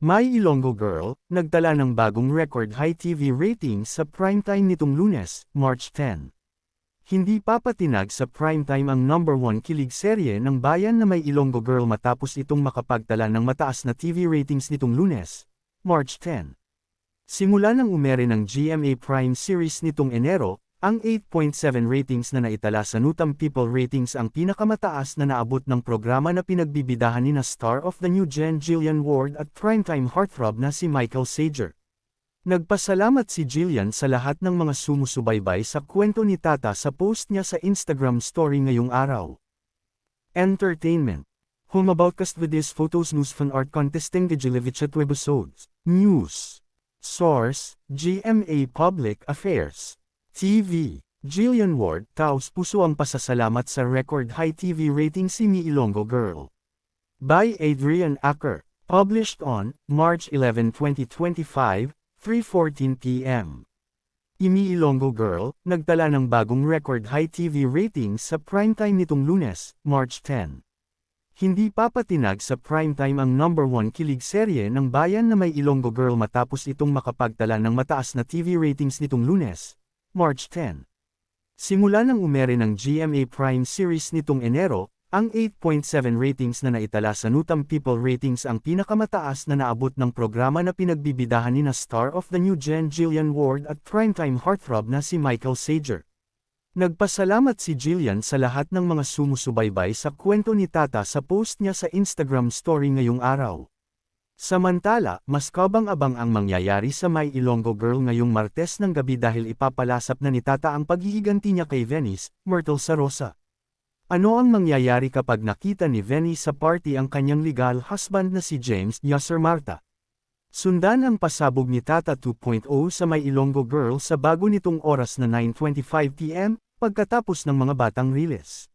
My Ilonggo Girl, nagtala ng bagong record high TV rating sa primetime nitong lunes, March 10. Hindi papatinag sa primetime ang number 1 kilig serye ng bayan na may Ilonggo Girl matapos itong makapagtala ng mataas na TV ratings nitong lunes, March 10. Simula nang umere ng GMA Prime series nitong Enero, ang 8.7 ratings na naitala sa Nutam People Ratings ang pinakamataas na naabot ng programa na pinagbibidahan ni na star of the new gen Jillian Ward at primetime heartthrob na si Michael Sager. Nagpasalamat si Jillian sa lahat ng mga sumusubaybay sa kwento ni Tata sa post niya sa Instagram story ngayong araw. Entertainment Humabautkast with his photos news fan art contesting Gijilevich at episodes. News. Source, GMA Public Affairs. TV. Jillian Ward, taos puso ang pasasalamat sa record high TV rating si Mi Ilonggo Girl. By Adrian Acker. Published on March 11, 2025, 3.14 p.m. Imi Ilonggo Girl, nagtala ng bagong record high TV rating sa primetime nitong lunes, March 10. Hindi papatinag sa primetime ang number 1 kilig serye ng bayan na may Ilonggo Girl matapos itong makapagtala ng mataas na TV ratings nitong lunes, March 10. Simula nang umere ng GMA Prime series nitong Enero, ang 8.7 ratings na naitala sa Nutam People Ratings ang pinakamataas na naabot ng programa na pinagbibidahan ni na star of the new gen Jillian Ward at primetime heartthrob na si Michael Sager. Nagpasalamat si Jillian sa lahat ng mga sumusubaybay sa kwento ni Tata sa post niya sa Instagram story ngayong araw. Samantala, mas kabang-abang ang mangyayari sa My Ilonggo Girl ngayong Martes ng gabi dahil ipapalasap na ni Tata ang paghihiganti niya kay Venice, Myrtle Sarosa. Ano ang mangyayari kapag nakita ni Venice sa party ang kanyang legal husband na si James Yasser Marta? Sundan ang pasabog ni Tata 2.0 sa My Ilonggo Girl sa bago nitong oras na 9.25pm, pagkatapos ng mga batang release.